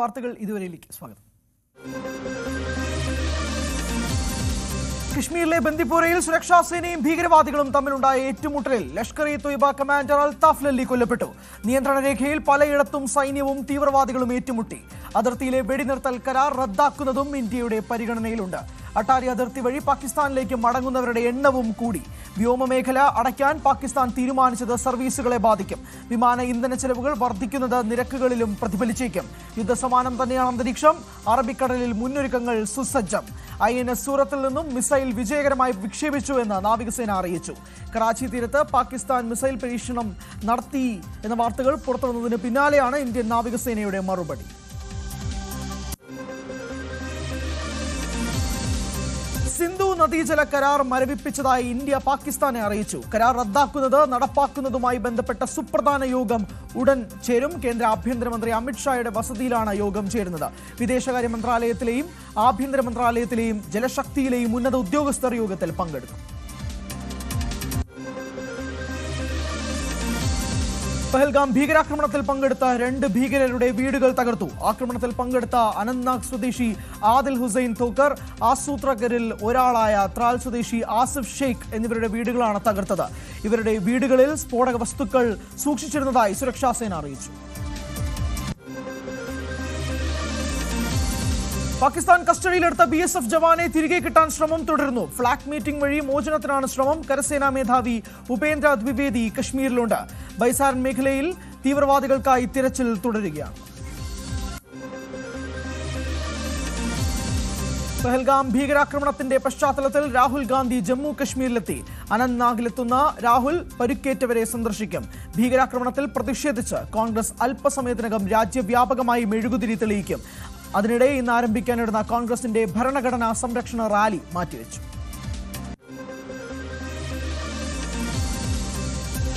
വാർത്തകൾ ഇതുവരെയിലേക്ക്. സ്വാഗതം. കശ്മീരിലെ ബന്ദിപ്പോരയിൽ സുരക്ഷാ സേനയും ഭീകരവാദികളും തമ്മിലുണ്ടായ ഏറ്റുമുട്ടലിൽ ലഷ്കർ ഇ തൊയ്ബ കമാൻഡർ അൽതാഫ് ലല്ലി കൊല്ലപ്പെട്ടു. നിയന്ത്രണ രേഖയിൽ പലയിടത്തും സൈന്യവും തീവ്രവാദികളും ഏറ്റുമുട്ടി. അതിർത്തിയിലെ വെടിനിർത്തൽ കരാർ റദ്ദാക്കുന്നതും ഇന്ത്യയുടെ പരിഗണനയിലുണ്ട്. അട്ടാരി അതിർത്തി വഴി പാകിസ്ഥാനിലേക്ക് മടങ്ങുന്നവരുടെ എണ്ണവും കൂടി. വ്യോമമേഖല അടയ്ക്കാൻ പാകിസ്ഥാൻ തീരുമാനിച്ചത് സർവീസുകളെ ബാധിക്കും. വിമാന ഇന്ധന ചെലവുകൾ വർദ്ധിക്കുന്നത് നിരക്കുകളിലും പ്രതിഫലിച്ചേക്കും. യുദ്ധസമാനം തന്നെയാണ് അന്തരീക്ഷം. അറബിക്കടലിൽ മുന്നൊരുക്കങ്ങൾ സുസജ്ജം. ഐ എൻ എസ് സൂറത്തിൽ നിന്നും മിസൈൽ വിജയകരമായി വിക്ഷേപിച്ചു എന്ന് നാവികസേന അറിയിച്ചു. കറാച്ചി തീരത്ത് പാകിസ്ഥാൻ മിസൈൽ പരീക്ഷണം നടത്തി എന്ന വാർത്തകൾ പുറത്തുവന്നതിന് പിന്നാലെയാണ് ഇന്ത്യൻ നാവികസേനയുടെ മറുപടി. നദീജല കരാർ മരവിപ്പിച്ചതായി ഇന്ത്യ പാകിസ്ഥാനെ അറിയിച്ചു. കരാർ റദ്ദാക്കുന്നത് നടപ്പാക്കുന്നതുമായി ബന്ധപ്പെട്ട സുപ്രധാന യോഗം ഉടൻ ചേരും. കേന്ദ്ര ആഭ്യന്തരമന്ത്രി അമിത്ഷായുടെ വസതിയിലാണ് യോഗം ചേരുന്നത്. വിദേശകാര്യ മന്ത്രാലയത്തിലെയും ആഭ്യന്തര മന്ത്രാലയത്തിലെയും ജലശക്തിയിലെയും ഉന്നത ഉദ്യോഗസ്ഥർ യോഗത്തിൽ പങ്കെടുക്കും. പഹൽഗാം ഭീകരാക്രമണത്തിൽ പങ്കെടുത്ത രണ്ട് ഭീകരരുടെ വീടുകൾ തകർത്തു. ആക്രമണത്തിൽ പങ്കെടുത്ത അനന്ത്നാഗ് സ്വദേശി ആദിൽ ഹുസൈൻ തോക്കർ ആസൂത്രകരിൽ ഒരാളായ ത്രാൽ സ്വദേശി ആസിഫ് ഷെയ്ഖ് എന്നിവരുടെ വീടുകളാണ് തകർത്തത്. ഇവരുടെ വീടുകളിൽ സ്ഫോടക വസ്തുക്കൾ സൂക്ഷിച്ചിരുന്നതായി സുരക്ഷാ സേന അറിയിച്ചു. പാകിസ്ഥാൻ കസ്റ്റഡിയിലെടുത്ത ബി എസ് എഫ് ജവാനെ തിരികെ കിട്ടാൻ ശ്രമം തുടരുന്നു. ഫ്ളാഗ് മീറ്റിംഗ് വഴി മോചനത്തിനാണ് ശ്രമം. കരസേനാ മേധാവി ഉപേന്ദ്ര ദ്വിവേദി കശ്മീരിലുണ്ട്. ബൈസാരൻ മേഖലയിൽ തീവ്രവാദികൾക്കായി തിരച്ചിൽ തുടരുകയാണ്. പെഹൽഗാം ഭീകരാക്രമണത്തിന്റെ പശ്ചാത്തലത്തിൽ രാഹുൽ ഗാന്ധി ജമ്മു കശ്മീരിലെത്തി. അനന്ത്നാഗിലെത്തുന്ന രാഹുൽ പരുക്കേറ്റവരെ സന്ദർശിക്കും. ഭീകരാക്രമണത്തിൽ പ്രതിഷേധിച്ച് കോൺഗ്രസ് അല്പസമയത്തിനകം രാജ്യവ്യാപകമായി മെഴുകുതിരി തെളിയിക്കും. അതിനിടെ ഇന്ന് ആരംഭിക്കാനിരുന്ന കോൺഗ്രസിന്റെ ഭരണഘടനാ സംരക്ഷണ റാലി മാറ്റിവെച്ചു.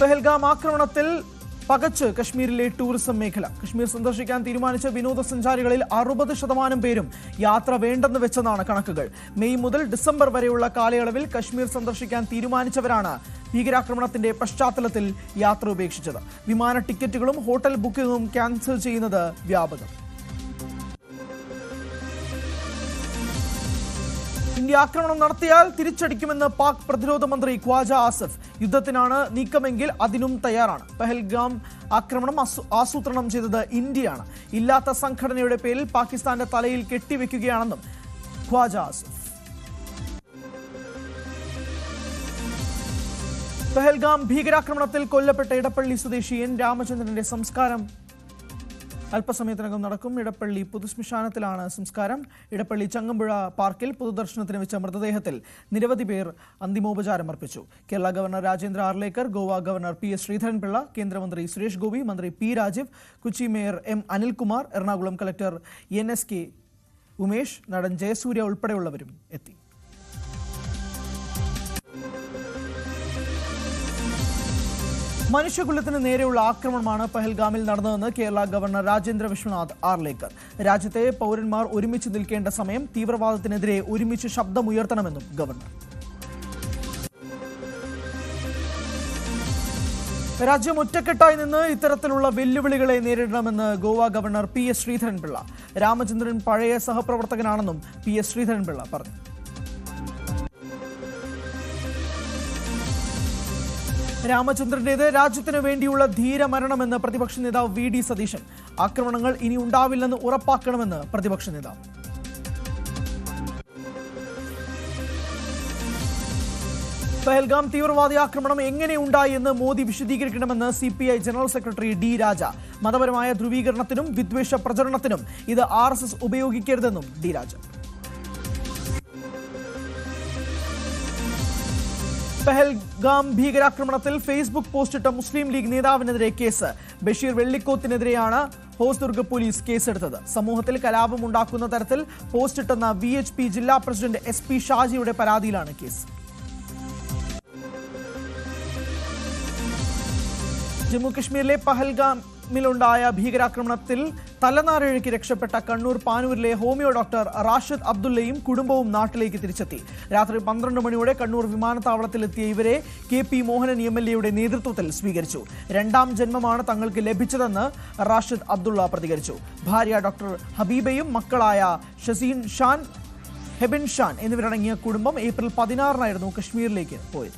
പെഹൽഗാം ആക്രമണത്തിൽ പകച്ച് കശ്മീരിലെ ടൂറിസം മേഖല. കശ്മീർ സന്ദർശിക്കാൻ തീരുമാനിച്ച വിനോദസഞ്ചാരികളിൽ അറുപത് ശതമാനം പേരും യാത്ര വേണ്ടെന്ന് വെച്ചതാണ് കണക്കുകൾ. മെയ് മുതൽ ഡിസംബർ വരെയുള്ള കാലയളവിൽ കശ്മീർ സന്ദർശിക്കാൻ തീരുമാനിച്ചവരാണ് ഭീകരാക്രമണത്തിന്റെ പശ്ചാത്തലത്തിൽ യാത്ര ഉപേക്ഷിച്ചത്. വിമാന ടിക്കറ്റുകളും ഹോട്ടൽ ബുക്കിംഗും ക്യാൻസൽ ചെയ്യുന്നത് വ്യാപകം. ഇന്ത്യ ആക്രമണം നടത്തിയാൽ തിരിച്ചടിക്കുമെന്ന് പാക് പ്രതിരോധ മന്ത്രി ഖ്വാജ ആസിഫ്. യുദ്ധത്തിനാണ് നീക്കമെങ്കിൽ അതിനും തയ്യാറാണ്. പെഹൽഗാം ആക്രമണം ആസൂത്രണം ചെയ്തത് ഇന്ത്യയാണ്. ഇല്ലാത്ത സംഘടനയുടെ പേരിൽ പാകിസ്ഥാന്റെ തലയിൽ കെട്ടിവെക്കുകയാണെന്നും ഖ്വാജ ആസിഫ്. പെഹൽഗാം ഭീകരാക്രമണത്തിൽ കൊല്ലപ്പെട്ട ഇടപ്പള്ളി സ്വദേശി എൻ രാമചന്ദ്രന്റെ സംസ്കാരം അല്പസമയത്തിനകം നടക്കും ഇടപ്പള്ളി പൊതുശ്മശാനത്തിലാണ് സംസ്കാരം. ഇടപ്പള്ളി ചങ്ങമ്പുഴ പാർക്കിൽ പൊതുദർശനത്തിന് വെച്ച മൃതദേഹത്തിൽ നിരവധി പേർ അന്തിമോപചാരം അർപ്പിച്ചു. Kerala governor Rajendra Arlekar Goa governor P S Sreedharan Pillai കേന്ദ്രമന്ത്രി സുരേഷ് ഗോപി മന്ത്രി P Rajeev Kochi mayor M Anilkumar Ernakulam collector N S K Umesh നടൻ ജയസൂര്യ ഉൾപ്പെടെയുള്ളവരും എത്തി. മനുഷ്യകുലത്തിന് നേരെയുള്ള ആക്രമണമാണ് പഹൽഗാമിൽ നടന്നതെന്ന് കേരള ഗവർണർ രാജേന്ദ്ര വിശ്വനാഥ് ആർലേക്കർ രാജ്യത്തെ പൗരന്മാർ ഒരുമിച്ച് നിൽക്കേണ്ട സമയം തീവ്രവാദത്തിനെതിരെ ഒരുമിച്ച് ശബ്ദമുയർത്തണമെന്നും ഗവർണർ. രാജ്യം ഒറ്റക്കെട്ടായി നിന്ന് ഇത്തരത്തിലുള്ള വെല്ലുവിളികളെ നേരിടണമെന്ന് Goa governor P S Sreedharan Pillai. Ramachandran പഴയ സഹപ്രവർത്തകനാണെന്നും പി എസ് ശ്രീധരൻപിള്ള പറഞ്ഞു. രാമചന്ദ്രന്റേത് രാജ്യത്തിന് വേണ്ടിയുള്ള ധീരമരണമെന്ന് പ്രതിപക്ഷ നേതാവ് വി ഡി സതീശൻ. ആക്രമണങ്ങൾ ഇനി ഉണ്ടാവില്ലെന്ന് ഉറപ്പാക്കണമെന്ന് പ്രതിപക്ഷ നേതാവ്. പഹൽഗാം തീവ്രവാദി ആക്രമണം എങ്ങനെ ഉണ്ടായി എന്ന് Modi വിശദീകരിക്കണമെന്ന് C P I general secretary D Raja. മതപരമായ ധ്രുവീകരണത്തിനും വിദ്വേഷ പ്രചരണത്തിനും ഇത് ആർ ഉപയോഗിക്കരുതെന്നും ഡി രാജ. പെഹൽഗാം ഭീകരാക്രമണത്തിൽ ഫേസ്ബുക്ക് പോസ്റ്റിട്ട മുസ്ലിം ലീഗ് നേതാവിനെതിരെ കേസ്. ബഷീർ വെള്ളിക്കോത്തിനെതിരെയാണ് ഹോസ്ദുർഗ് പോലീസ് കേസെടുത്തത്. സമൂഹത്തിൽ കലാപമുണ്ടാക്കുന്ന തരത്തിൽ പോസ്റ്റിട്ടെന്ന വി എച്ച് പി ജില്ലാ പ്രസിഡന്റ് എസ് പി ഷാജിയുടെ പരാതിയിലാണ് കേസ്. ജമ്മു കശ്മീരിലെ പഹൽഗാമിലുണ്ടായ ഭീകരാക്രമണത്തിൽ തലനാരിഴയ്ക്ക് രക്ഷപ്പെട്ട കണ്ണൂർ പാനൂരിലെ ഹോമിയോ ഡോക്ടർ റാഷിദ് അബ്ദുള്ളയും കുടുംബവും നാട്ടിലേക്ക് തിരിച്ചെത്തി. രാത്രി പന്ത്രണ്ട് മണിയോടെ കണ്ണൂർ വിമാനത്താവളത്തിലെത്തിയ ഇവരെ K P Mohanan M L എയുടെ നേതൃത്വത്തിൽ സ്വീകരിച്ചു. രണ്ടാം ജന്മമാണ് തങ്ങൾക്ക് ലഭിച്ചതെന്ന് റാഷിദ് അബ്ദുള്ള പ്രതികരിച്ചു. ഭാര്യ ഡോക്ടർ ഹബീബയും മക്കളായ ഷസീൻ ഷാൻ ഹെബിൻ ഷാൻ എന്നിവരടങ്ങിയ കുടുംബം ഏപ്രിൽ പതിനാറിനായിരുന്നു കശ്മീരിലേക്ക് പോയത്.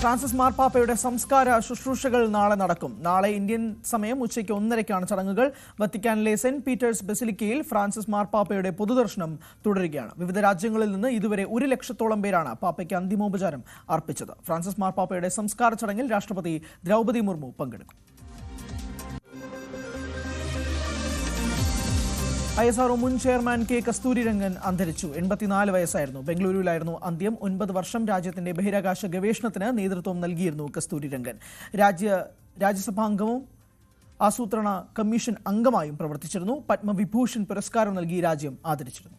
ഫ്രാൻസിസ് മാർപ്പാപ്പയുടെ സംസ്കാര ശുശ്രൂഷകൾ നാളെ നടക്കും. നാളെ ഇന്ത്യൻ സമയം ഉച്ചയ്ക്ക് ഒന്നരയ്ക്കാണ് ചടങ്ങുകൾ. വത്തിക്കാനിലെ സെന്റ് പീറ്റേഴ്സ് ബസിലിക്കയിൽ ഫ്രാൻസിസ് മാർപ്പാപ്പയുടെ പൊതുദർശനം തുടരുകയാണ്. വിവിധ രാജ്യങ്ങളിൽ നിന്ന് ഇതുവരെ ഒരു ലക്ഷത്തോളം പേരാണ് പാപ്പയ്ക്ക് അന്തിമോപചാരം അർപ്പിച്ചത്. ഫ്രാൻസിസ് മാർപ്പാപ്പയുടെ സംസ്കാര ചടങ്ങിൽ രാഷ്ട്രപതി ദ്രൗപതി മുർമു പങ്കെടുക്കും. ഐ എസ് ആർഒ മുൻ ചെയർമാൻ കെ കസ്തൂരിരംഗൻ അന്തരിച്ചു. എൺപത്തിനാല് വയസ്സായിരുന്നു. ബംഗളൂരുവിലായിരുന്നു അന്ത്യം. ഒൻപത് വർഷം രാജ്യത്തിന്റെ ബഹിരാകാശ ഗവേഷണത്തിന് നേതൃത്വം നൽകിയിരുന്നു കസ്തൂരിരംഗൻ. രാജ്യ രാജ്യസഭാംഗവും ആസൂത്രണ കമ്മീഷൻ അംഗമായും പ്രവർത്തിച്ചിരുന്നു. പത്മവിഭൂഷൺ പുരസ്കാരം നൽകി രാജ്യം ആദരിച്ചിരുന്നു.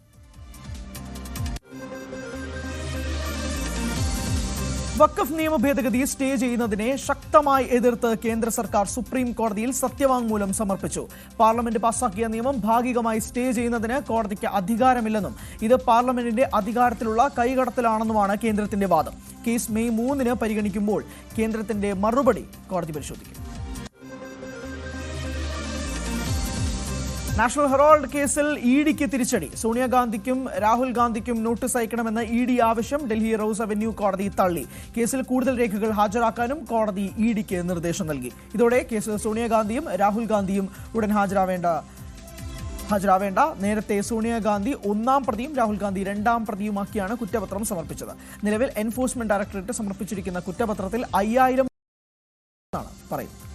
വഖഫ് നിയമ ഭേദഗതി സ്റ്റേ ചെയ്യുന്നതിനെ ശക്തമായി എതിർത്ത് കേന്ദ്ര സർക്കാർ സുപ്രീം കോടതിയിൽ സത്യവാങ്മൂലം സമർപ്പിച്ചു. പാർലമെന്റ് പാസാക്കിയ നിയമം ഭാഗികമായി സ്റ്റേ ചെയ്യുന്നതിന് കോടതിക്ക് അധികാരമില്ലെന്നും ഇത് പാർലമെന്റിന്റെ അധികാരത്തിലുള്ള കൈകടത്തലാണെന്നുമാണ് കേന്ദ്രത്തിന്റെ വാദം. കേസ് മെയ് മൂന്നിന് പരിഗണിക്കുമ്പോൾ കേന്ദ്രത്തിന്റെ മറുപടി കോടതി പരിശോധിക്കും. നാഷണൽ ഹെറാൾഡ് കേസിൽ ഇ ഡിക്ക് തിരിച്ചടി. സോണിയാഗാന്ധിക്കും രാഹുൽ ഗാന്ധിക്കും നോട്ടീസ് അയക്കണമെന്ന ഇ ഡി ആവശ്യം ഡൽഹി റോസ് അവന്യൂ കോടതി തള്ളി. കേസിൽ കൂടുതൽ രേഖകൾ ഹാജരാക്കാനും കോടതി ഇ ഡിക്ക് നിർദ്ദേശം നൽകി. ഇതോടെ കേസിൽ സോണിയാഗാന്ധിയും രാഹുൽ ഗാന്ധിയും ഉടൻ ഹാജരാവേണ്ട ഹാജരാവേണ്ട. നേരത്തെ സോണിയാഗാന്ധി ഒന്നാം പ്രതിയും രാഹുൽ ഗാന്ധി രണ്ടാം പ്രതിയുമാക്കിയാണ് കുറ്റപത്രം സമർപ്പിച്ചത്. നിലവിൽ എൻഫോഴ്സ്മെന്റ് ഡയറക്ടറേറ്റ് സമർപ്പിച്ചിരിക്കുന്ന കുറ്റപത്രത്തിൽ അയ്യായിരം പറയുന്നത്.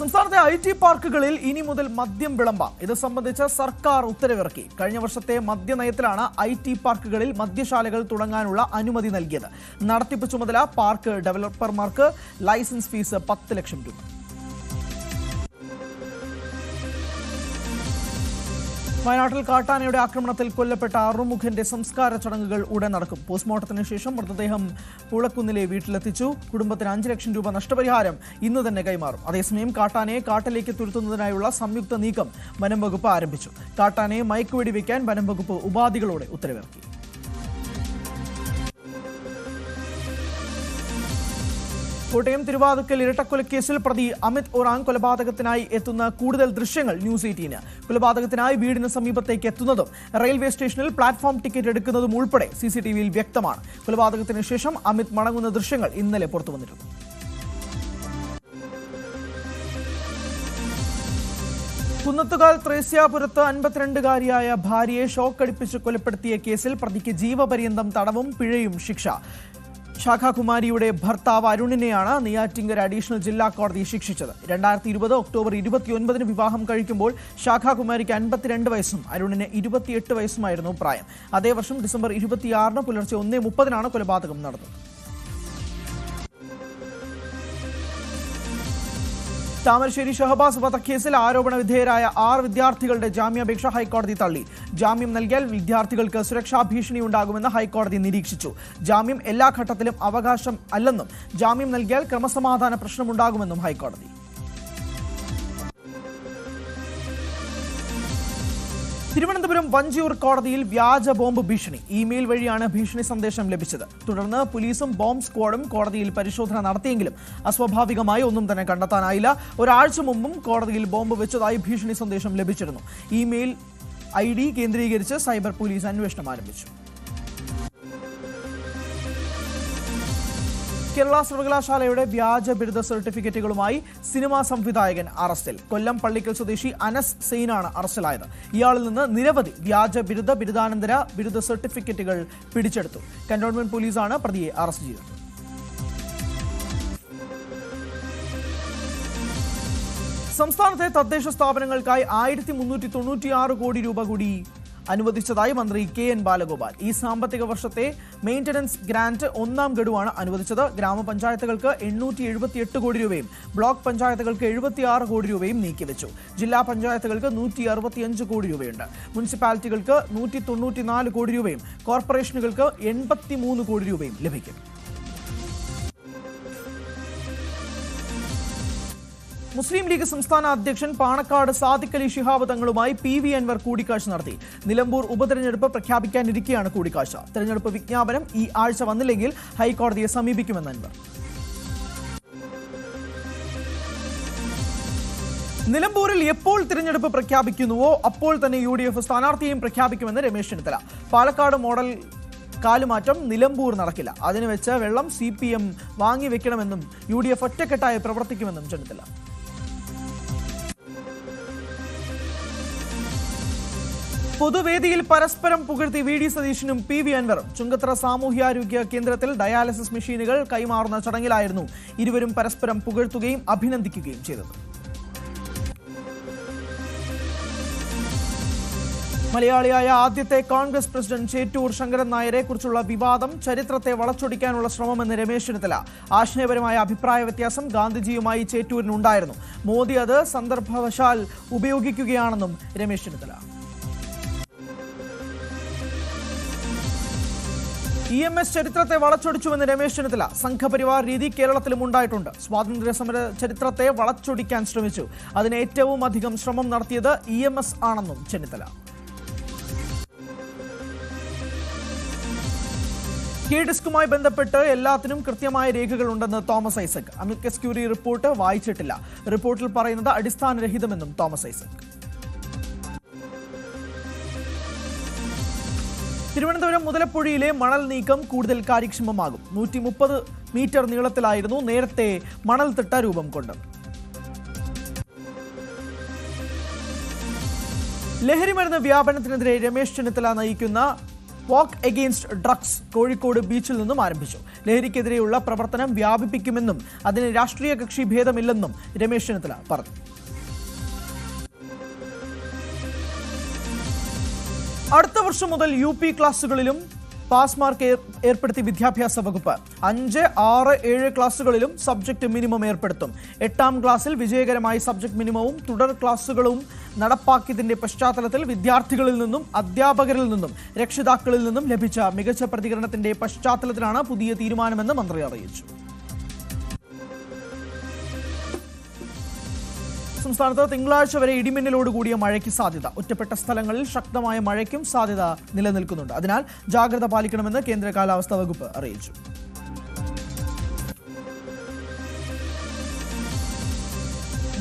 സംസ്ഥാനത്തെ ഐ ടി പാർക്കുകളിൽ ഇനി മുതൽ മദ്യം വിളമ്പാം. ഇത് സംബന്ധിച്ച് സർക്കാർ ഉത്തരവിറക്കി. കഴിഞ്ഞ വർഷത്തെ മദ്യനയത്തിലാണ് ഐ ടി പാർക്കുകളിൽ മദ്യശാലകൾ തുടങ്ങാനുള്ള അനുമതി നൽകിയത്. നടത്തിപ്പ് ചുമതല പാർക്ക് ഡെവലപ്പർമാർക്ക് ലൈസൻസ് ഫീസ് പത്ത് ലക്ഷം രൂപ. വയനാട്ടിൽ കാട്ടാനയുടെ ആക്രമണത്തിൽ കൊല്ലപ്പെട്ട അറുമുഖന്റെ സംസ്കാര ചടങ്ങുകൾ ഉടൻ നടക്കും. പോസ്റ്റ്മോർട്ടത്തിന് ശേഷം മൃതദേഹം പുളക്കുന്നിലെ വീട്ടിലെത്തിച്ചു. കുടുംബത്തിന് അഞ്ച് ലക്ഷം രൂപ നഷ്ടപരിഹാരം ഇന്ന് തന്നെ കൈമാറും. അതേസമയം കാട്ടാനയെ കാട്ടിലേക്ക് തുരുത്തുന്നതിനായുള്ള സംയുക്ത നീക്കം വനം വകുപ്പ് ആരംഭിച്ചു. കാട്ടാനയെ മയക്കുവെടി വയ്ക്കാൻ വനം വകുപ്പ് ഉപാധികളോടെ ഉത്തരവിറക്കി. കോട്ടയം തിരുവാതുക്കൽ ഇരട്ടക്കൊലക്കേസിൽ പ്രതി അമിത് ഒറാങ് കൊലപാതകത്തിനായി എത്തുന്ന കൂടുതൽ ദൃശ്യങ്ങൾ ന്യൂസ് എയ്റ്റീന്. കൊലപാതകത്തിനായി വീടിന് സമീപത്തേക്ക് എത്തുന്നതും റെയിൽവേ സ്റ്റേഷനിൽ പ്ലാറ്റ്ഫോം ടിക്കറ്റ് എടുക്കുന്നതും ഉൾപ്പെടെ സി സി ടി വിയിൽ വ്യക്തമാണ്. കൊലപാതകത്തിന് ശേഷം അമിത് മടങ്ങുന്ന ദൃശ്യങ്ങൾ ഇന്നലെ പുറത്തു വന്നിരുന്നു. കുന്നത്തുകാൽ ത്രേസ്യാപുരത്ത് അൻപത്തിരണ്ടുകാരിയായ ഭാര്യയെ ഷോക്കടിപ്പിച്ച് കൊലപ്പെടുത്തിയ കേസിൽ പ്രതിക്ക് ജീവപര്യന്തം തടവും പിഴയും ശിക്ഷ. ശാഖാകുമാരിയുടെ ഭർത്താവ് അരുണിനെയാണ് നെയ്യാറ്റിങ്കര അഡീഷണൽ ജില്ലാ കോടതി ശിക്ഷിച്ചത്. രണ്ടായിരത്തി ഇരുപത് ഒക്ടോബർ ഇരുപത്തിയൊൻപതിന് വിവാഹം കഴിക്കുമ്പോൾ ശാഖാകുമാരിക്ക് അൻപത്തിരണ്ട് വയസ്സും അരുണിന് ഇരുപത്തിയെട്ട് വയസ്സുമായിരുന്നു പ്രായം. അതേ വർഷം ഡിസംബർ ഇരുപത്തിയാറിന് പുലർച്ചെ ഒന്നേ മുപ്പതിനാണ് കൊലപാതകം നടന്നത്. താമരശ്ശേരി ഷഹബാസ് വധക്കേസിൽ ആരോപണ വിധേയരായ ആറ് വിദ്യാർത്ഥികളുടെ ജാമ്യാപേക്ഷ ഹൈക്കോടതി തള്ളി. ജാമ്യം നൽകിയാൽ വിദ്യാർത്ഥികൾക്ക് സുരക്ഷാ ഭീഷണി ഉണ്ടാകുമെന്ന് ഹൈക്കോടതി നിരീക്ഷിച്ചു. ജാമ്യം എല്ലാ ഘട്ടത്തിലും അവകാശം അല്ലെന്നും ജാമ്യം നൽകിയാൽ ക്രമസമാധാന പ്രശ്നമുണ്ടാകുമെന്നും ഹൈക്കോടതി. തിരുവനന്തപുരം വഞ്ചിയൂർ കോടതിയിൽ വ്യാജ ബോംബ് ഭീഷണി. ഇമെയിൽ വഴിയാണ് ഭീഷണി സന്ദേശം ലഭിച്ചത്. തുടർന്ന് പോലീസും ബോംബ് സ്ക്വാഡും കോടതിയിൽ പരിശോധന നടത്തിയെങ്കിലും അസ്വാഭാവികമായി ഒന്നും തന്നെ കണ്ടെത്താനായില്ല. ഒരാഴ്ച മുമ്പും കോടതിയിൽ ബോംബ് വെച്ചതായി ഭീഷണി സന്ദേശം ലഭിച്ചിരുന്നു. ഇമെയിൽ ഐ ഡി കേന്ദ്രീകരിച്ച് സൈബർ പോലീസ് അന്വേഷണം ആരംഭിച്ചു. കേരള സർവകലാശാലയുടെ വ്യാജ ബിരുദ സർട്ടിഫിക്കറ്റുകളുമായി സിനിമാ സംവിധായകൻ അറസ്റ്റിൽ. കൊല്ലം പള്ളിക്കൽ സ്വദേശി അനസ് സെയിനാണ് അറസ്റ്റിലായത്. ഇയാളിൽ നിന്ന് നിരവധി വ്യാജ ബിരുദ ബിരുദാനന്തര ബിരുദ സർട്ടിഫിക്കറ്റുകൾ പിടിച്ചെടുത്തു. കന്റോൺമെന്റ് പോലീസാണ് പ്രതിയെ അറസ്റ്റ് ചെയ്തത്. സംസ്ഥാനത്തെ തദ്ദേശ സ്ഥാപനങ്ങൾക്കായി ആയിരത്തി മുന്നൂറ്റി തൊണ്ണൂറ്റിയാറ് കോടി രൂപ കൂടി അനുവദിച്ചതായി മന്ത്രി കെ എൻ ബാലഗോപാൽ. ഈ സാമ്പത്തിക വർഷത്തെ മെയിന്റനൻസ് ഗ്രാന്റ് ഒന്നാം ഗഡുവാണ് അനുവദിച്ചത്. ഗ്രാമപഞ്ചായത്തുകൾക്ക് എണ്ണൂറ്റി എഴുപത്തിയെട്ട് കോടി രൂപയും ബ്ലോക്ക് പഞ്ചായത്തുകൾക്ക് എഴുപത്തിയാറ് കോടി രൂപയും നീക്കിവെച്ചു. ജില്ലാ പഞ്ചായത്തുകൾക്ക് നൂറ്റി അറുപത്തിയഞ്ച് കോടി രൂപയുണ്ട്. മുനിസിപ്പാലിറ്റികൾക്ക് നൂറ്റി തൊണ്ണൂറ്റിനാല് കോടി രൂപയും കോർപ്പറേഷനുകൾക്ക് എൺപത്തിമൂന്ന് കോടി രൂപയും ലഭിക്കും. മുസ്ലിം ലീഗ് സംസ്ഥാന അധ്യക്ഷൻ പാണക്കാട് സാദിഖ് അലി ശിഹാബ് തങ്ങളുമായി പി വി അൻവർ കൂടിക്കാഴ്ച നടത്തി. നിലമ്പൂർ ഉപതെരഞ്ഞെടുപ്പ് പ്രഖ്യാപിക്കാനിരിക്കെയാണ് കൂടിക്കാഴ്ച. തെരഞ്ഞെടുപ്പ് വിജ്ഞാപനം ഈ ആഴ്ച വന്നില്ലെങ്കിൽ ഹൈക്കോടതിയെ സമീപിക്കുമെന്ന് അൻവർ. നിലമ്പൂരിൽ എപ്പോൾ തിരഞ്ഞെടുപ്പ് പ്രഖ്യാപിക്കുന്നുവോ അപ്പോൾ തന്നെ യു ഡി എഫ് സ്ഥാനാർത്ഥിയെയും പ്രഖ്യാപിക്കുമെന്ന് രമേശ് ചെന്നിത്തല. പാലക്കാട് മോഡൽ കാലുമാറ്റം നിലമ്പൂർ നടക്കില്ല. അതിന് വെച്ച് വെള്ളം സി പി എം വാങ്ങിവെക്കണമെന്നും യു ഡി എഫ് ഒറ്റക്കെട്ടായി പ്രവർത്തിക്കുമെന്നും ചെന്നിത്തല. പൊതുവേദിയിൽ പരസ്പരം പുകഴ്ത്തി വി ഡി സതീശനും പി വി അൻവറും. ചുങ്കത്ര സാമൂഹ്യാരോഗ്യ കേന്ദ്രത്തിൽ ഡയാലിസിസ് മെഷീനുകൾ കൈമാറുന്ന ചടങ്ങിലായിരുന്നു ഇരുവരും പരസ്പരം പുകഴ്ത്തുകയും അഭിനന്ദിക്കുകയും ചെയ്തത്. മലയാളിയായ ആദ്യത്തെ കോൺഗ്രസ് പ്രസിഡന്റ് ചേറ്റൂർ ശങ്കരൻ നായരെ കുറിച്ചുള്ള വിവാദം ചരിത്രത്തെ വളച്ചൊടിക്കാനുള്ള ശ്രമമെന്ന് രമേശ് ചെന്നിത്തല. ആശയപരമായ അഭിപ്രായ വ്യത്യാസം ഗാന്ധിജിയുമായി ചേറ്റൂരിനുണ്ടായിരുന്നു. മോദി അത് സന്ദർഭവശാൽ ഉപയോഗിക്കുകയാണെന്നും Ramesh Chennithala. E M S ചരിത്രത്തെ വളച്ചൊടിച്ചുവെന്ന് രമേശ് ചെന്നിത്തല സംഘപരിവാർ രീതി കേരളത്തിലും ഉണ്ടായിട്ടുണ്ട്. സ്വാതന്ത്ര്യ സമര ചരിത്രത്തെ വളച്ചൊടിക്കാൻ ശ്രമിച്ചു. അതിന് ഏറ്റവും അധികം ശ്രമം നടത്തിയത് ഇ എം എസ് ആണെന്നും ചെന്നിത്തല. കെ ഡിസ്കുമായി ബന്ധപ്പെട്ട് എല്ലാത്തിനും കൃത്യമായ രേഖകളുണ്ടെന്ന് Thomas Isaac. Amicus curiae report വായിച്ചിട്ടില്ല. റിപ്പോർട്ടിൽ പറയുന്നത് അടിസ്ഥാനരഹിതമെന്നും തോമസ് ഐസക്. തിരുവനന്തപുരം മുതലപ്പുഴയിലെ മണൽ നീക്കം കൂടുതൽ കാര്യക്ഷമമാകും. നൂറ്റി മുപ്പത് മീറ്റർ നീളത്തിലായിരുന്നു നേരത്തെ മണൽ തിട്ട രൂപം കൊണ്ട്. ലഹരിമരുന്ന് വ്യാപനത്തിനെതിരെ രമേശ് ചെന്നിത്തല നയിക്കുന്ന വാക്ക് എഗെയിൻസ്റ്റ് ഡ്രഗ്സ് കോഴിക്കോട് ബീച്ചിൽ നിന്നും ആരംഭിച്ചു. ലഹരിക്കെതിരെയുള്ള പ്രവർത്തനം വ്യാപിപ്പിക്കുമെന്നും അതിന് രാഷ്ട്രീയ കക്ഷി ഭേദമില്ലെന്നും രമേശ് ചെന്നിത്തല പറഞ്ഞു. അടുത്ത വർഷം മുതൽ യു പി ക്ലാസ്സുകളിലും പാസ് മാർക്ക് ഏർപ്പെടുത്തി വിദ്യാഭ്യാസ വകുപ്പ്. അഞ്ച് ആറ് ഏഴ് ക്ലാസ്സുകളിലും സബ്ജക്ട് മിനിമം ഏർപ്പെടുത്തും. എട്ടാം ക്ലാസ്സിൽ വിജയകരമായി സബ്ജക്ട് മിനിമവും തുടർ ക്ലാസ്സുകളും നടപ്പാക്കിയതിന്റെ പശ്ചാത്തലത്തിൽ വിദ്യാർത്ഥികളിൽ നിന്നും അധ്യാപകരിൽ നിന്നും രക്ഷിതാക്കളിൽ നിന്നും ലഭിച്ച മികച്ച പ്രതികരണത്തിന്റെ പശ്ചാത്തലത്തിലാണ് പുതിയ തീരുമാനമെന്ന് മന്ത്രി അറിയിച്ചു. സംസ്ഥാനത്ത് തിങ്കളാഴ്ച വരെ ഇടിമിന്നലോട് കൂടിയ മഴയ്ക്ക് സാധ്യത. ഒറ്റപ്പെട്ട സ്ഥലങ്ങളിൽ ശക്തമായ മഴയ്ക്കും സാധ്യത നിലനിൽക്കുന്നുണ്ട്. അതിനാൽ ജാഗ്രത പാലിക്കണമെന്ന് കേന്ദ്ര കാലാവസ്ഥാ വകുപ്പ് അറിയിച്ചു.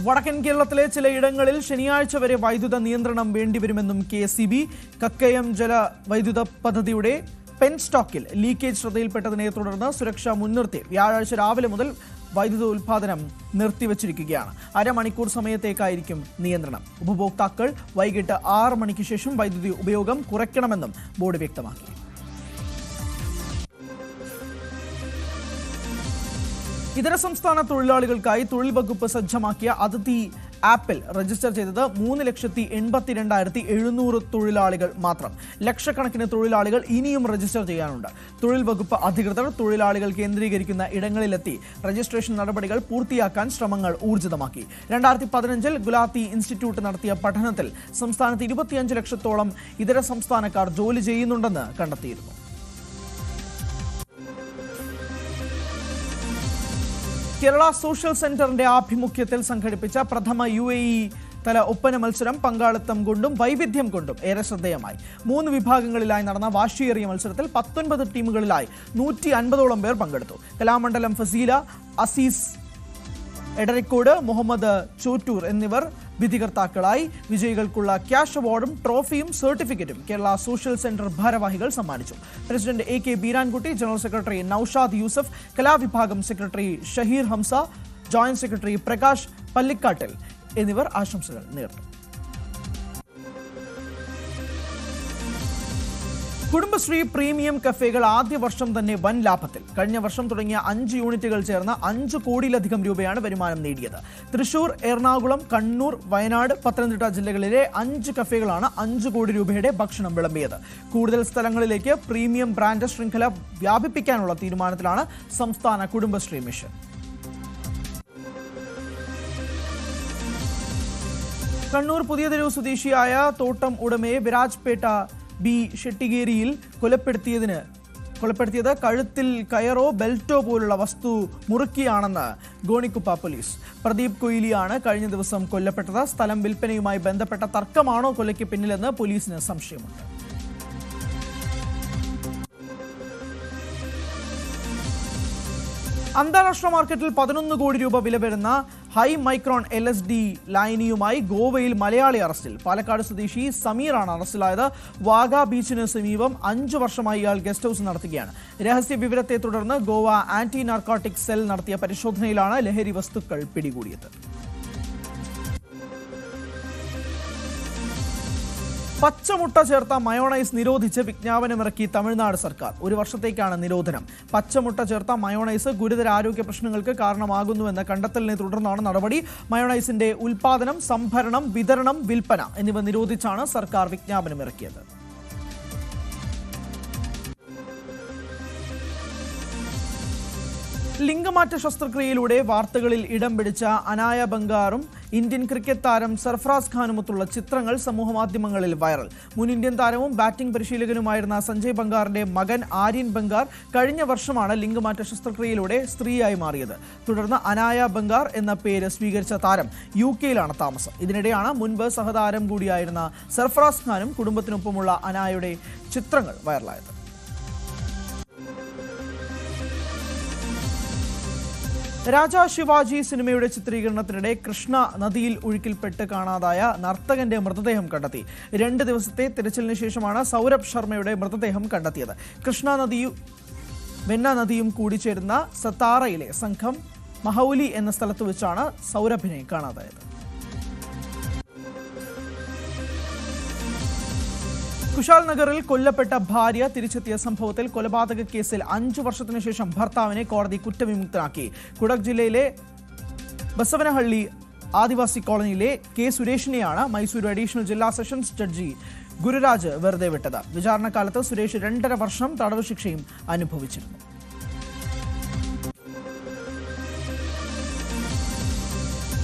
വടക്കൻ കേരളത്തിലെ ചിലയിടങ്ങളിൽ ശനിയാഴ്ച വരെ വൈദ്യുത നിയന്ത്രണം വേണ്ടിവരുമെന്നും കെ സി ബി കക്കയം ജല വൈദ്യുത പദ്ധതിയുടെ പെൻ സ്റ്റോക്കിൽ ലീക്കേജ് ശ്രദ്ധയിൽപ്പെട്ടതിനെ തുടർന്ന് സുരക്ഷ മുൻനിർത്തി. വ്യാഴാഴ്ച രാവിലെ മുതൽ വൈദ്യുത ഉൽപാദനം നിർത്തിവച്ചിരിക്കുകയാണ്. അരമണിക്കൂർ സമയത്തേക്കായിരിക്കും നിയന്ത്രണം. ഉപഭോക്താക്കൾ വൈകിട്ട് ആറ് മണിക്ക് ശേഷം വൈദ്യുതി ഉപയോഗം കുറയ്ക്കണമെന്നും ബോർഡ് വ്യക്തമാക്കി. ഇതര സംസ്ഥാന തൊഴിലാളികൾക്കായി തൊഴിൽ വകുപ്പ് സജ്ജമാക്കിയ അതിഥി ആപ്പിൽ രജിസ്റ്റർ ചെയ്തത് മൂന്ന് ലക്ഷത്തി എൺപത്തിരണ്ടായിരത്തി എഴുന്നൂറ് തൊഴിലാളികൾ മാത്രം. ലക്ഷക്കണക്കിന് തൊഴിലാളികൾ ഇനിയും രജിസ്റ്റർ ചെയ്യാനുണ്ട്. തൊഴിൽ വകുപ്പ് അധികൃതർ തൊഴിലാളികൾ കേന്ദ്രീകരിക്കുന്ന ഇടങ്ങളിലെത്തി രജിസ്ട്രേഷൻ നടപടികൾ പൂർത്തിയാക്കാൻ ശ്രമങ്ങൾ ഊർജിതമാക്കി. രണ്ടായിരത്തി പതിനഞ്ചിൽ ഗുലാത്തി ഇൻസ്റ്റിറ്റ്യൂട്ട് നടത്തിയ പഠനത്തിൽ സംസ്ഥാനത്ത് ഇരുപത്തിയഞ്ച് ലക്ഷത്തോളം ഇതര സംസ്ഥാനക്കാർ ജോലി ചെയ്യുന്നുണ്ടെന്ന് കണ്ടെത്തിയിരുന്നു. കേരള സോഷ്യൽ സെന്ററിന്റെ ആഭിമുഖ്യത്തിൽ സംഘടിപ്പിച്ച പ്രഥമ യു എ ഇ തല ഒപ്പന മത്സരം പങ്കാളിത്തം കൊണ്ടും വൈവിധ്യം കൊണ്ടും ഏറെ ശ്രദ്ധേയമായി. മൂന്ന് വിഭാഗങ്ങളിലായി നടന്ന വാശിയേറിയ മത്സരത്തിൽ പത്തൊൻപത് ടീമുകളിലായി നൂറ്റി അൻപതോളം പേർ പങ്കെടുത്തു. കലാമണ്ഡലം ഫസീല അസീസ് എടരിക്കോട് മുഹമ്മദ് ചോറ്റൂർ എന്നിവർ വിധികർത്താക്കളായി വിജയികൾക്കുള്ള ക്യാഷ് അവാർഡും ട്രോഫിയും സർട്ടിഫിക്കറ്റും കേരള സോഷ്യൽ സെന്റർ ഭാരവാഹികൾ സമ്മാനിച്ചു. President A K Beerankutty general secretary Noushad Yusuf കലാവിഭാഗം secretary Shaheer Hamza joint secretary Prakash Pallikkattil എന്നിവർ ആശംസകൾ നേർന്നു. കുടുംബശ്രീ പ്രീമിയം കഫേകൾ ആദ്യ വർഷം തന്നെ വൻ ലാഭത്തിൽ. കഴിഞ്ഞ വർഷം തുടങ്ങിയ അഞ്ച് യൂണിറ്റുകൾ ചേർന്ന അഞ്ച് കോടിയിലധികം രൂപയാണ് വരുമാനം നേടിയത്. തൃശൂർ എറണാകുളം കണ്ണൂർ വയനാട് പത്തനംതിട്ട ജില്ലകളിലെ അഞ്ച് കഫേകളാണ് അഞ്ച് കോടി രൂപയുടെ ഭക്ഷണം വിളമ്പിയത്. കൂടുതൽ സ്ഥലങ്ങളിലേക്ക് പ്രീമിയം ബ്രാൻഡ് ശൃംഖല വ്യാപിപ്പിക്കാനുള്ള തീരുമാനത്തിലാണ് സംസ്ഥാന കുടുംബശ്രീ മിഷൻ. കണ്ണൂർ പുതിയ തെരുവ് സ്വദേശിയായ തോട്ടം ഉടമയെ വിരാജ്പേട്ട ബി ഷെട്ടിഗേരിയിൽ കൊലപ്പെടുത്തിയതിന് കൊലപ്പെടുത്തിയത് കഴുത്തിൽ കയറോ ബെൽറ്റോ പോലുള്ള വസ്തു മുറുക്കിയാണെന്ന് ഗോണിക്കുപ്പ പോലീസ്. പ്രദീപ് കൊയിലിയാണ് കഴിഞ്ഞ ദിവസം കൊല്ലപ്പെട്ടത്. സ്ഥലം വിൽപ്പനയുമായി ബന്ധപ്പെട്ട തർക്കമാണോ കൊലയ്ക്ക് പിന്നിലെന്ന് പോലീസിന് സംശയമുണ്ട്. അന്താരാഷ്ട്ര മാർക്കറ്റിൽ പതിനൊന്ന് കോടി രൂപ വില വരുന്ന high micron L S D ലൈനിയുമായി ഗോവയിൽ മലയാളി അറസ്റ്റിൽ. പാലക്കാട് സ്വദേശി സമീറാണ് അറസ്റ്റിലായത്. വാഗ ബീച്ചിന് സമീപം അഞ്ചു വർഷമായി ഇയാൾ ഗസ്റ്റ് ഹൌസ് നടത്തുകയാണ്. രഹസ്യ വിവരത്തെ തുടർന്ന് ഗോവ ആന്റി നാർക്കോട്ടിക് സെൽ നടത്തിയ പരിശോധനയിലാണ് ലഹരി വസ്തുക്കൾ പിടികൂടിയത്. പച്ചമുട്ട ചേർത്ത മയോണൈസ് നിരോധിച്ച് വിജ്ഞാപനമിറക്കി തമിഴ്നാട് സർക്കാർ. ഒരു വർഷത്തേക്കാണ് നിരോധനം. പച്ചമുട്ട ചേർത്ത മയോണൈസ് ഗുരുതര ആരോഗ്യ പ്രശ്നങ്ങൾക്ക് കാരണമാകുന്നുവെന്ന കണ്ടെത്തലിനെ തുടർന്നാണ് നടപടി. മയോണൈസിന്റെ ഉൽപാദനം സംഭരണം വിതരണം വിൽപ്പന എന്നിവ നിരോധിച്ചാണ് സർക്കാർ വിജ്ഞാപനമിറക്കിയത്. ലിംഗമാറ്റ ശസ്ത്രക്രിയയിലൂടെ വാർത്തകളിൽ ഇടം പിടിച്ച അനായ ബംഗാറും ഇന്ത്യൻ ക്രിക്കറ്റ് താരം സർഫ്രാസ് ഖാനുമൊത്തുള്ള ചിത്രങ്ങൾ സമൂഹമാധ്യമങ്ങളിൽ വൈറൽ. മുൻ ഇന്ത്യൻ താരവും ബാറ്റിംഗ് പരിശീലകനുമായിരുന്ന സഞ്ജയ് ബംഗാറിന്റെ മകൻ ആര്യൻ ബംഗാർ കഴിഞ്ഞ വർഷമാണ് ലിംഗമാറ്റ ശസ്ത്രക്രിയയിലൂടെ സ്ത്രീയായി മാറിയത്. തുടർന്ന് അനായ ബംഗാർ എന്ന പേര് സ്വീകരിച്ച താരം യു കെയിലാണ് താമസം. ഇതിനിടെയാണ് മുൻപ് സഹതാരം കൂടിയായിരുന്ന സർഫ്രാസ് ഖാനും കുടുംബത്തിനൊപ്പമുള്ള അനായയുടെ ചിത്രങ്ങൾ വൈറലായത്. രാജാ ശിവാജി സിനിമയുടെ ചിത്രീകരണത്തിനിടെ കൃഷ്ണ നദിയിൽ ഒഴുക്കിൽപ്പെട്ട് കാണാതായ നർത്തകന്റെ മൃതദേഹം കണ്ടെത്തി. രണ്ട് ദിവസത്തെ തിരച്ചിലിന് ശേഷമാണ് സൗരഭ് ശർമ്മയുടെ മൃതദേഹം കണ്ടെത്തിയത്. കൃഷ്ണ നദിയും വെന്ന നദിയും കൂടിച്ചേരുന്ന സത്താറയിലെ സംഘം മഹൌലി എന്ന സ്ഥലത്ത് വെച്ചാണ് സൗരഭിനെ കാണാതായത്. കുശാൽ നഗറിൽ കൊല്ലപ്പെട്ട ഭാര്യ തിരിച്ചെത്തിയ സംഭവത്തിൽ കൊലപാതക കേസിൽ അഞ്ചു വർഷത്തിനു ശേഷം ഭർത്താവിനെ കോടതി കുറ്റവിമുക്തനാക്കി. കുടക് ജില്ലയിലെ ബസവനഹള്ളി ആദിവാസി കോളനിയിലെ കെ സുരേഷിനെയാണ് മൈസൂർ അഡീഷണൽ ജില്ലാ സെഷൻസ് ജഡ്ജി ഗുരുരാജ് വെറുതെ വിട്ടത്. വിചാരണക്കാലത്ത് സുരേഷ് രണ്ടര വർഷം തടവ് ശിക്ഷയും അനുഭവിച്ചിരുന്നു.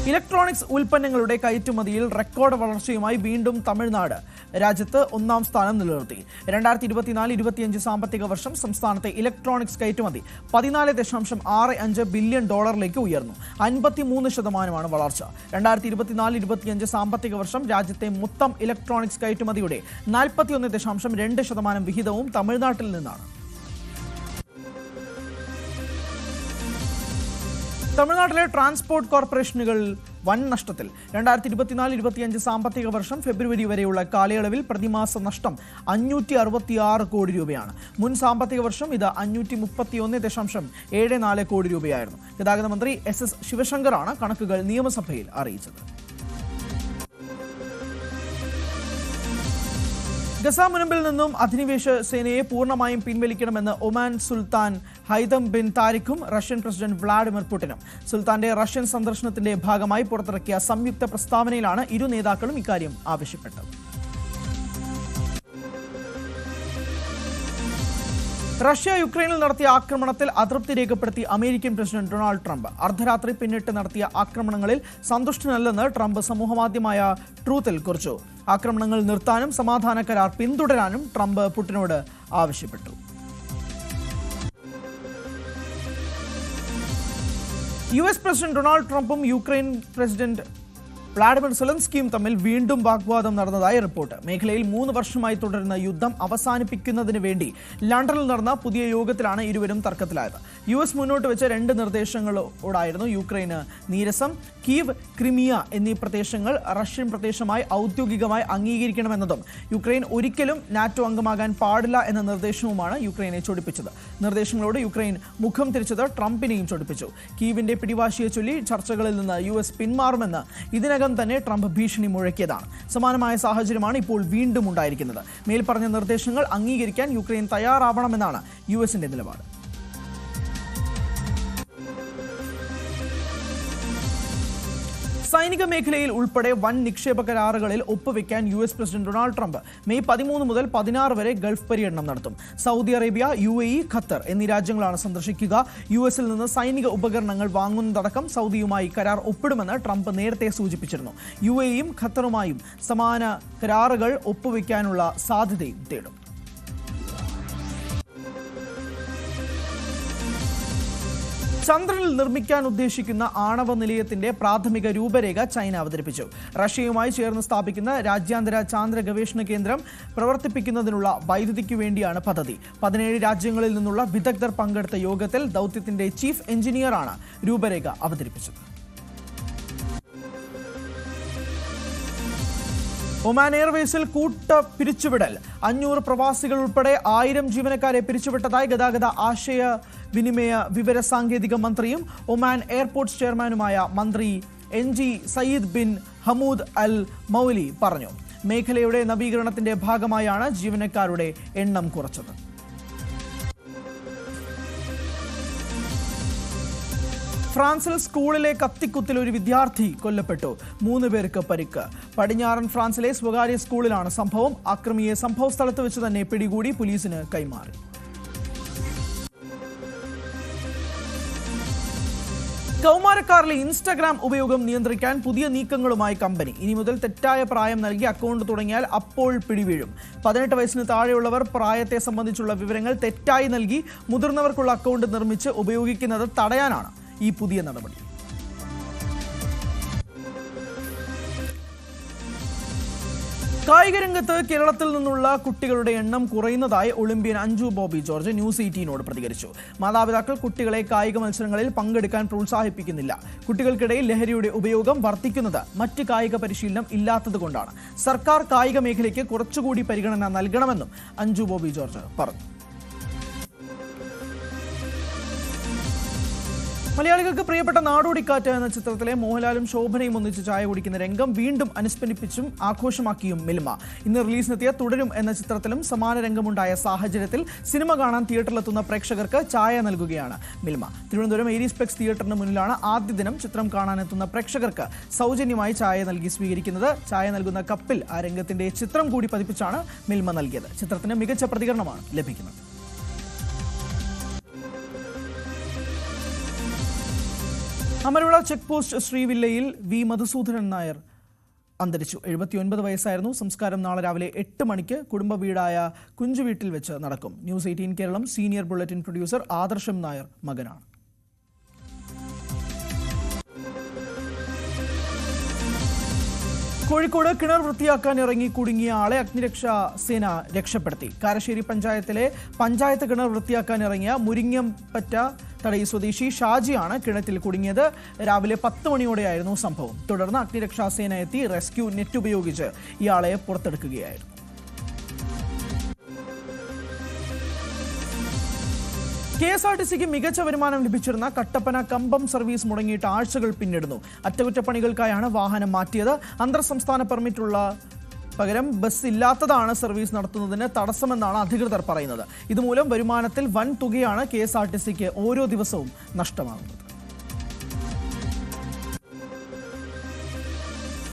ഇലക്ട്രോണിക്സ് ഉൽപ്പന്നങ്ങളുടെ കയറ്റുമതിയിൽ റെക്കോർഡ് വളർച്ചയുമായി വീണ്ടും തമിഴ്നാട് രാജ്യത്ത് ഒന്നാം സ്ഥാനം നിലനിർത്തി. രണ്ടായിരത്തി ഇരുപത്തിനാല് ഇരുപത്തിയഞ്ച് സാമ്പത്തിക വർഷം സംസ്ഥാനത്തെ ഇലക്ട്രോണിക്സ് കയറ്റുമതി പതിനാല് ദശാംശം ആറ് അഞ്ച് ബില്യൺ ഡോളറിലേക്ക് ഉയർന്നു. അൻപത്തിമൂന്ന് ശതമാനമാണ് വളർച്ച. രണ്ടായിരത്തി ഇരുപത്തിനാല് ഇരുപത്തിയഞ്ച് സാമ്പത്തിക വർഷം രാജ്യത്തെ മൊത്തം ഇലക്ട്രോണിക്സ് കയറ്റുമതിയുടെ നാൽപ്പത്തിയൊന്ന് ദശാംശം രണ്ട് ശതമാനം വിഹിതവും തമിഴ്നാട്ടിൽ നിന്നാണ്. തമിഴ്നാട്ടിലെ ട്രാൻസ്പോർട്ട് കോർപ്പറേഷനുകൾ വൻ നഷ്ടത്തിൽ. രണ്ടായിരത്തി ഇരുപത്തിനാല് ഇരുപത്തിയഞ്ച് സാമ്പത്തിക വർഷം ഫെബ്രുവരി വരെയുള്ള കാലയളവിൽ പ്രതിമാസ നഷ്ടം അഞ്ഞൂറ്റി അറുപത്തിയാറ് കോടി രൂപയാണ്. മുൻ സാമ്പത്തിക വർഷം ഇത് അഞ്ഞൂറ്റി മുപ്പത്തിയൊന്ന് ദശാംശം ഏഴ് നാല് കോടി രൂപയായിരുന്നു. ഗതാഗത മന്ത്രി എസ് എസ് ശിവശങ്കറാണ് കണക്കുകൾ നിയമസഭയിൽ അറിയിച്ചത്. ഗസ മുനമ്പിൽ നിന്നും അധിനിവേശ സേനയെ പൂർണമായും പിൻവലിക്കണമെന്ന് ഒമാൻ സുൽത്താൻ ഹൈദം ബിൻ താരിഖും റഷ്യൻ പ്രസിഡന്റ് വ്ളാഡിമിർ പുടിനും. സുൽത്താന്റെ റഷ്യൻ സന്ദർശനത്തിന്റെ ഭാഗമായി പുറത്തിറക്കിയ സംയുക്ത പ്രസ്താവനയിലാണ് ഇരു നേതാക്കളും ഇക്കാര്യം ആവശ്യപ്പെട്ടത്. റഷ്യ യുക്രൈനിൽ നടത്തിയ ആക്രമണത്തിൽ അതൃപ്തി രേഖപ്പെടുത്തി അമേരിക്കൻ പ്രസിഡന്റ് ഡൊണാൾഡ് ട്രംപ്. അർദ്ധരാത്രി പിന്നിട്ട് നടത്തിയ ആക്രമണങ്ങളിൽ സന്തുഷ്ടനല്ലെന്ന് ട്രംപ് സമൂഹമാധ്യമമായ ട്രൂത്തിൽ കുറിച്ചു. ആക്രമണങ്ങൾ നിർത്താനും സമാധാന കരാർ പിന്തുടരാനും ട്രംപ് പുടിനോട് ആവശ്യപ്പെട്ടു. യു എസ് പ്രസിഡന്റ് ഡൊണാൾഡ് ട്രംപും യുക്രൈൻ പ്രസിഡന്റ് വ്ളാഡിമിർ സെലൻസ്കിയും തമ്മിൽ വീണ്ടും വാഗ്വാദം നടന്നതായി റിപ്പോർട്ട്. മേഖലയിൽ മൂന്ന് വർഷമായി തുടരുന്ന യുദ്ധം അവസാനിപ്പിക്കുന്നതിന് വേണ്ടി ലണ്ടനിൽ നടന്ന പുതിയ യോഗത്തിലാണ് ഇരുവരും തർക്കത്തിലായത്. യു എസ് മുന്നോട്ട് വെച്ച രണ്ട് നിർദ്ദേശങ്ങളോടായിരുന്നു യുക്രൈന് നീരസം കീവ് ക്രിമിയ എന്നീ പ്രദേശങ്ങൾ റഷ്യൻ പ്രദേശമായി ഔദ്യോഗികമായി അംഗീകരിക്കണമെന്നതും യുക്രൈൻ ഒരിക്കലും നാറ്റോ അംഗമാകാൻ പാടില്ല എന്ന നിർദ്ദേശവുമാണ് യുക്രൈനെ ചൊടിപ്പിച്ചത്. നിർദ്ദേശങ്ങളോട് യുക്രൈൻ മുഖം തിരിച്ചത് ട്രംപിനെയും ചൊടിപ്പിച്ചു. കീവിന്റെ പിടിവാശിയെ ചൊല്ലി ചർച്ചകളിൽ നിന്ന് യു എസ് പിന്മാറുമെന്ന് ഇതിനകം ഇതിനകം തന്നെ ട്രംപ് ഭീഷണി മുഴക്കിയതാണ്. സമാനമായ സാഹചര്യമാണ് ഇപ്പോൾ വീണ്ടും ഉണ്ടായിരിക്കുന്നത്. മേൽപ്പറഞ്ഞ നിർദ്ദേശങ്ങൾ അംഗീകരിക്കാൻ യുക്രൈൻ തയ്യാറാവണമെന്നാണ് യു എസിന്റെ നിലപാട്. സൈനിക മേഖലയിൽ ഉൾപ്പെടെ വൻ നിക്ഷേപ കരാറുകളിൽ ഒപ്പുവെക്കാൻ U S president Donald Trump May പതിമൂന്ന് മുതൽ പതിനാറ് വരെ ഗൾഫ് പര്യടനം നടത്തും. Saudi Arabia U A E Qatar എന്നീ രാജ്യങ്ങളാണ് സന്ദർശിക്കുക. യു എസിൽ നിന്ന് സൈനിക ഉപകരണങ്ങൾ വാങ്ങുന്നതടക്കം സൗദിയുമായി കരാർ ഒപ്പിടുമെന്ന് ട്രംപ് നേരത്തെ സൂചിപ്പിച്ചിരുന്നു. യു എയും ഖത്തറുമായും സമാന കരാറുകൾ ഒപ്പുവെക്കാനുള്ള സാധ്യതയും തേടും. ചന്ദ്രനിൽ നിർമ്മിക്കാൻ ഉദ്ദേശിക്കുന്ന ആണവ നിലയത്തിന്റെ പ്രാഥമിക രൂപരേഖ ചൈന അവതരിപ്പിച്ചു. റഷ്യയുമായി ചേർന്ന് സ്ഥാപിക്കുന്ന രാജ്യാന്തര ചാന്ദ്ര ഗവേഷണ കേന്ദ്രം പ്രവർത്തിപ്പിക്കുന്നതിനുള്ള വൈദ്യുതിക്ക് വേണ്ടിയാണ് പദ്ധതി. പതിനേഴ് രാജ്യങ്ങളിൽ നിന്നുള്ള വിദഗ്ധർ പങ്കെടുത്ത യോഗത്തിൽ ദൗത്യത്തിന്റെ ചീഫ് എഞ്ചിനീയറാണ് രൂപരേഖ അവതരിപ്പിച്ചത്. ഒമാൻ എയർവേസിൽ കൂട്ട പിരിച്ചുവിടൽ. അഞ്ഞൂറ് പ്രവാസികൾ ഉൾപ്പെടെ ആയിരം ജീവനക്കാരെ പിരിച്ചുവിട്ടതായി ഗതാഗത ആശയ വിനിമയ വിവര സാങ്കേതിക മന്ത്രിയും ഒമാൻ എയർപോർട്ട്സ് ചെയർമാനുമായ മന്ത്രി N G Sayyid bin Hamood Al Mawali പറഞ്ഞു. മേഖലയുടെ നവീകരണത്തിന്റെ ഭാഗമായാണ് ജീവനക്കാരുടെ എണ്ണം കുറച്ചത്. ഫ്രാൻസിൽ സ്കൂളിലെ കത്തിക്കുത്തിൽ ഒരു വിദ്യാർത്ഥി കൊല്ലപ്പെട്ടു. മൂന്ന് പേർക്ക് പരിക്ക്. പടിഞ്ഞാറൻ ഫ്രാൻസിലെ സ്വകാര്യ സ്കൂളിലാണ് സംഭവം. അക്രമിയെ സംഭവ സ്ഥലത്ത് വെച്ച് തന്നെ പിടികൂടി പോലീസിന് കൈമാറി. കൗമാരക്കാരിലെ ഇൻസ്റ്റഗ്രാം ഉപയോഗം നിയന്ത്രിക്കാൻ പുതിയ നീക്കങ്ങളുമായി കമ്പനി. ഇനി മുതൽ തെറ്റായ പ്രായം നൽകി അക്കൗണ്ട് തുടങ്ങിയാൽ അപ്പോൾ പിടിവീഴും. പതിനെട്ട് വയസ്സിന് താഴെയുള്ളവർ പ്രായത്തെ സംബന്ധിച്ചുള്ള വിവരങ്ങൾ തെറ്റായി നൽകി മുതിർന്നവർക്കുള്ള അക്കൗണ്ട് നിർമ്മിച്ച് ഉപയോഗിക്കുന്നത് തടയാനാണ്. ഈ പുതിയ നടപടി. കായിക രംഗത്ത് കേരളത്തിൽ നിന്നുള്ള കുട്ടികളുടെ എണ്ണം കുറയുന്നതായി ഒളിമ്പ്യൻ അഞ്ജു ബോബി ജോർജ് ന്യൂസ് എയ്റ്റീനോട് പ്രതികരിച്ചു. മാതാപിതാക്കൾ കുട്ടികളെ കായിക മത്സരങ്ങളിൽ പങ്കെടുക്കാൻ പ്രോത്സാഹിപ്പിക്കുന്നില്ല. കുട്ടികൾക്കിടയിൽ ലഹരിയുടെ ഉപയോഗം വർദ്ധിക്കുന്നത് മറ്റ് കായിക പരിശീലനം ഇല്ലാത്തതുകൊണ്ടാണ്. സർക്കാർ കായിക മേഖലയ്ക്ക് കുറച്ചുകൂടി പരിഗണന നൽകണമെന്നും അഞ്ജു ബോബി ജോർജ് പറഞ്ഞു. മലയാളികൾക്ക് പ്രിയപ്പെട്ട നാടോടിക്കാറ്റ് എന്ന ചിത്രത്തിലെ മോഹൻലാലും ശോഭനയും ഒന്നിച്ച് ചായ കുടിക്കുന്ന രംഗം വീണ്ടും അനുസ്മരിപ്പിച്ചും ആഘോഷമാക്കിയും മിൽമ. ഇന്ന് റിലീസിനെത്തിയ തുടരും എന്ന ചിത്രത്തിലും സമാന രംഗമുണ്ടായ സാഹചര്യത്തിൽ സിനിമ കാണാൻ തിയേറ്ററിലെത്തുന്ന പ്രേക്ഷകർക്ക് ചായ നൽകുകയാണ് മിൽമ. തിരുവനന്തപുരം ഏരീസ്പെക്സ് തിയേറ്ററിന് മുന്നിലാണ് ആദ്യ ദിനം ചിത്രം കാണാനെത്തുന്ന പ്രേക്ഷകർക്ക് സൗജന്യമായി ചായ നൽകി സ്വീകരിക്കുന്നത്. ചായ നൽകുന്ന കപ്പിൽ ആ രംഗത്തിന്റെ ചിത്രം കൂടി പതിപ്പിച്ചാണ് മിൽമ നൽകിയത്. ചിത്രത്തിന് മികച്ച പ്രതികരണമാണ് ലഭിക്കുന്നത്. അമരവിള ചെക്ക് പോസ്റ്റ് ശ്രീവില്ലയിൽ വി. മധുസൂദനൻ നായർ അന്തരിച്ചു. എഴുപത്തിയൊൻപത് വയസ്സായിരുന്നു. സംസ്കാരം നാളെ രാവിലെ എട്ട് മണിക്ക് കുടുംബ വീടായ കുഞ്ചുവീട്ടിൽ വെച്ച് നടക്കും. News eighteen Keralam senior bulletin producer Adarsham Nair മകനാണ്. കോഴിക്കോട് കിണർ വൃത്തിയാക്കാൻ ഇറങ്ങി കുടുങ്ങിയ ആളെ അഗ്നിരക്ഷാ സേന രക്ഷപ്പെടുത്തി. കാരശ്ശേരി പഞ്ചായത്തിലെ പഞ്ചായത്ത് കിണർ വൃത്തിയാക്കാൻ ഇറങ്ങിയ മുരിങ്ങംപറ്റ തടയി സ്വദേശി ഷാജിയാണ് കിണറ്റിൽ കുടുങ്ങിയത്. രാവിലെ പത്ത് മണിയോടെയായിരുന്നു സംഭവം. തുടർന്ന് അഗ്നിരക്ഷാ സേന എത്തി റെസ്ക്യൂ നെറ്റ് ഉപയോഗിച്ച് ഇയാളെ പുറത്തെടുക്കുകയായിരുന്നു. കെ എസ് ആർ ടി സിക്ക് മികച്ച വരുമാനം ലഭിച്ചിരുന്ന കട്ടപ്പന കമ്പം സർവീസ് മുടങ്ങിയിട്ട് ആഴ്ചകൾ പിന്നിടുന്നു. അറ്റകുറ്റപ്പണികൾക്കായാണ് വാഹനം മാറ്റിയത്. അന്തർ സംസ്ഥാന പെർമിറ്റുള്ള പകരം ബസ് ഇല്ലാത്തതാണ് സർവീസ് നടത്തുന്നതിന് തടസ്സമെന്നാണ് അധികൃതർ പറയുന്നത്. ഇതുമൂലം വരുമാനത്തിൽ വൻ തുകയാണ് കെ എസ് ആർ ടി സിക്ക് ഓരോ ദിവസവും നഷ്ടമാകുന്നത്.